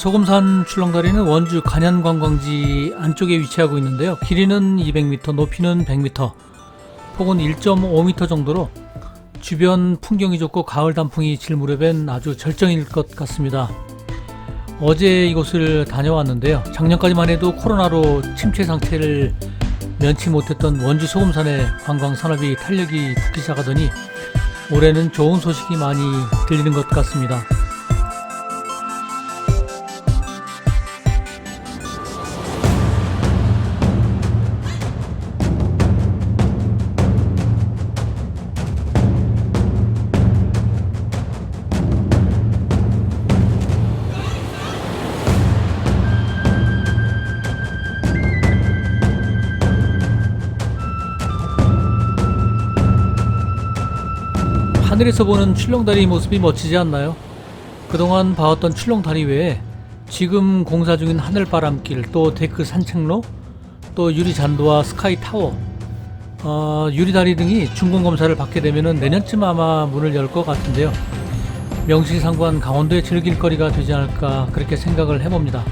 소금산 출렁다리는 원주 간현관광지 안쪽에 위치하고 있는데요. 길이는 200m, 높이는 100m, 폭은 1.5m 정도로 주변 풍경이 좋고 가을 단풍이 질 무렵엔 아주 절정일 것 같습니다. 어제 이곳을 다녀왔는데요. 작년까지만 해도 코로나로 침체 상태를 면치 못했던 원주 소금산의 관광 산업이 탄력이 붙기 시작하더니 올해는 좋은 소식이 많이 들리는 것 같습니다. 하늘에서 보는 출렁다리 모습이 멋지지 않나요? 그동안 봐왔던 출렁다리 외에 지금 공사 중인 하늘바람길, 또 데크 산책로, 또 유리잔도와 스카이 타워, 어, 유리다리 등이 중공 검사를 받게 되면 내년쯤 아마 문을 열 것 같은데요. 명실상부한 강원도의 즐길거리가 되지 않을까 그렇게 생각을 해봅니다.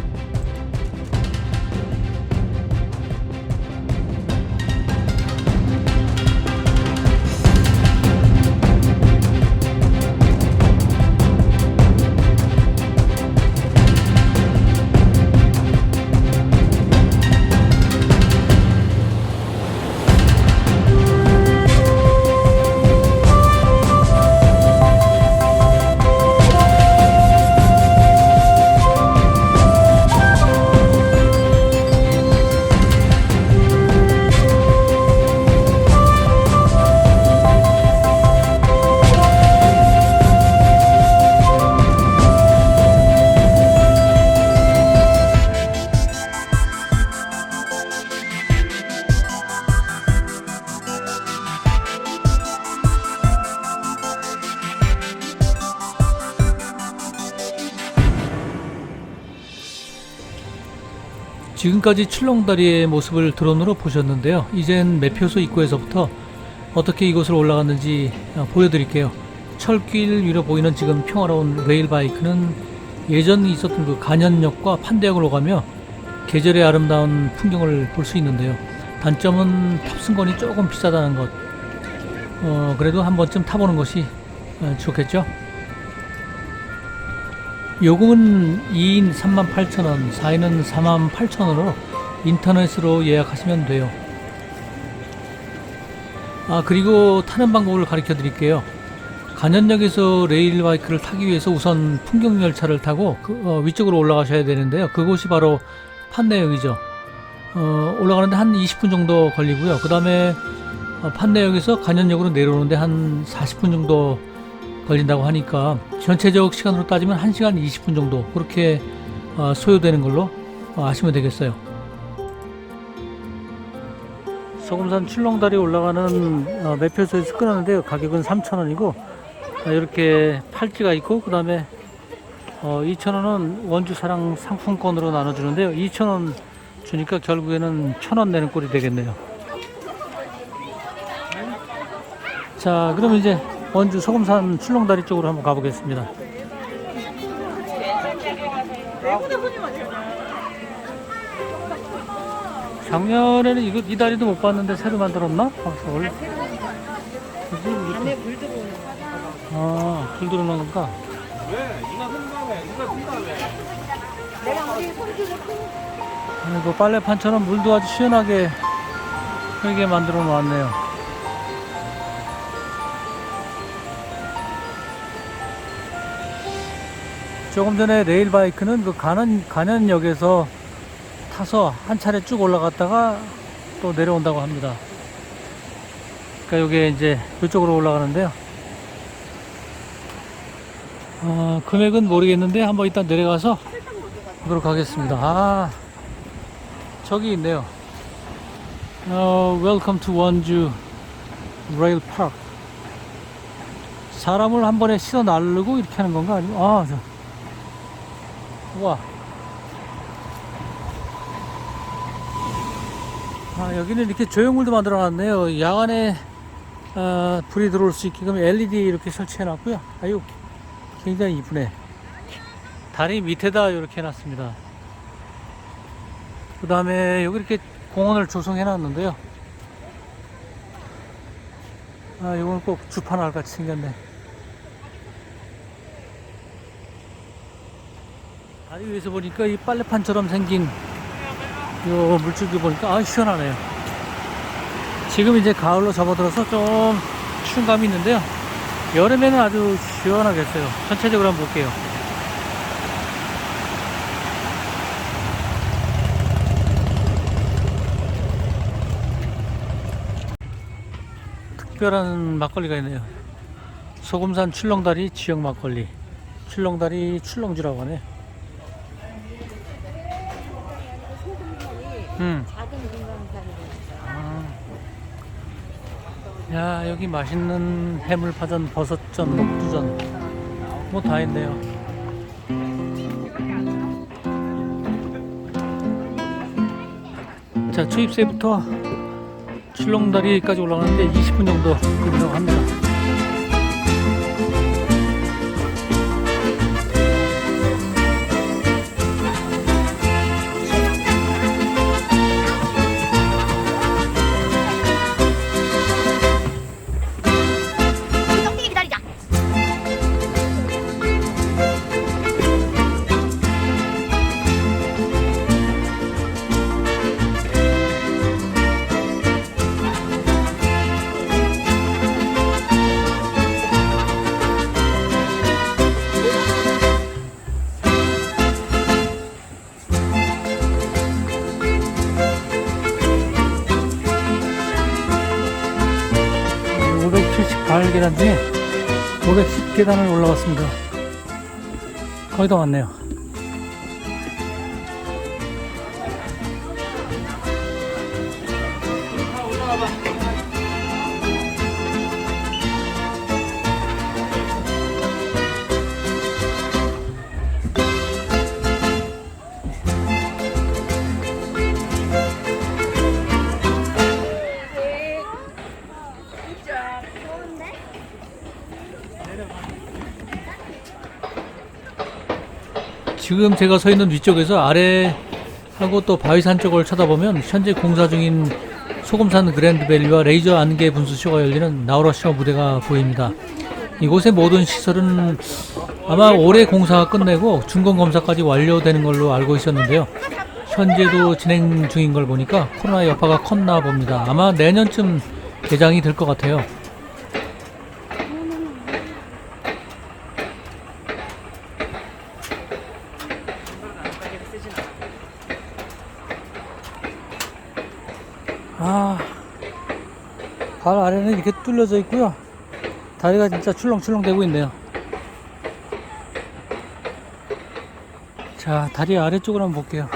지금까지 출렁다리의 모습을 드론으로 보셨는데요. 이젠 매표소 입구에서부터 어떻게 이곳을 올라갔는지 어, 보여드릴게요. 철길 위로 보이는 지금 평화로운 레일 바이크는 예전 있었던 그 간현역과 판대역을 오가며 계절의 아름다운 풍경을 볼 수 있는데요. 단점은 탑승권이 조금 비싸다는 것. 어, 그래도 한 번쯤 타보는 것이 어, 좋겠죠. 요금은 2인 38,000원, 4인은 48,000원으로 인터넷으로 예약하시면 돼요. 아, 그리고 타는 방법을 가르쳐 드릴게요. 간현역에서 레일 바이크를 타기 위해서 우선 풍경 열차를 타고 그, 어, 위쪽으로 올라가셔야 되는데요. 그곳이 바로 판내역이죠. 어, 올라가는데 한 20분 정도 걸리고요. 그 다음에 판내역에서 간현역으로 내려오는데 한 40분 정도 걸린다고 하니까 전체적 시간으로 따지면 1시간 20분 정도 그렇게 어, 소요되는 걸로 어, 아시면 되겠어요. 소금산 출렁다리 올라가는 어, 매표소에서 끊었는데요. 가격은 3,000원이고 이렇게 팔찌가 있고 그 다음에 2,000원은 원주 사랑 상품권으로 나눠주는데요. 2,000원 주니까 결국에는 1,000원 내는 꼴이 되겠네요. 자, 그럼 이제 원주 소금산 출렁다리 쪽으로 한번 가보겠습니다. 작년에는 이거 이 다리도 못 봤는데 새로 만들었나? 원래 그지? 안에 물 들어오는 거. 아, 불 들어오는 건가? 내가 우리 손주고 아이고 빨래판처럼 물도 아주 시원하게 흐르게 만들어 놓았네요. 조금 전에 레일 바이크는 그 간현, 간현역에서 타서 한 차례 쭉 올라갔다가 또 내려온다고 합니다. 그러니까 이게 이제 이쪽으로 올라가는데요. 어, 금액은 모르겠는데 한번 일단 내려가서 보도록 하겠습니다. 아, 저기 있네요. 어, Welcome to 원주 레일 파크. 사람을 한 번에 실어 나르고 이렇게 하는 건가? 아니면, 아, 저. 우와. 아, 여기는 이렇게 조형물도 만들어 놨네요. 야간에, 어, 불이 들어올 수 있게끔 LED 이렇게 설치해 놨고요. 아유, 굉장히 이쁘네. 다리 밑에다 이렇게 해놨습니다. 그 다음에 여기 이렇게 공원을 조성해 놨는데요. 아, 이건 꼭 주판알 같이 생겼네. 다리 위에서 보니까 이 빨래판처럼 생긴 요 물줄기 보니까 아, 시원하네요. 지금 이제 가을로 접어들어서 좀 추운 감이 있는데요. 여름에는 아주 시원하겠어요. 전체적으로 한번 볼게요. 특별한 막걸리가 있네요. 소금산 출렁다리 지역 막걸리. 출렁다리 출렁주라고 하네. 음. 작은 금강산이니까. 아. 야 여기 맛있는 해물파전, 버섯전, 녹두전 뭐 다 있네요. 자 초입새부터 출렁다리까지 올라가는데 20분 정도 걸린다고 합니다. 계단을 올라갔습니다. 거의 다 왔네요. 지금 제가 서 있는 위쪽에서 아래하고 또 바위산 쪽을 쳐다보면 현재 공사 중인 소금산 그랜드밸리와 레이저 안개 분수쇼가 열리는 나우러쇼 무대가 보입니다. 이곳의 모든 시설은 아마 올해 공사가 끝내고 준공 검사까지 완료되는 걸로 알고 있었는데요. 현재도 진행 중인 걸 보니까 코로나 여파가 컸나 봅니다. 아마 내년쯤 개장이 될 것 같아요. 아, 발 아래는 이렇게 뚫려져 있고요. 다리가 진짜 출렁출렁 되고 있네요. 자, 다리 아래쪽으로 한번 볼게요.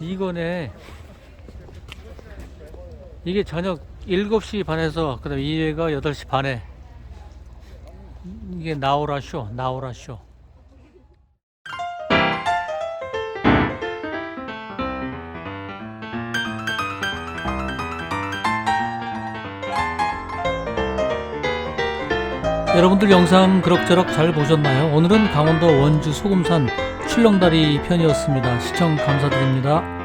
이거네. 이게 저녁 7시 반에서 그다음 2회가 8시 반에 이게 나오라 쇼, 나오라 쇼. 여러분들 영상 그럭저럭 잘 보셨나요? 오늘은 강원도 원주 소금산 출렁다리 편이었습니다. 시청 감사드립니다.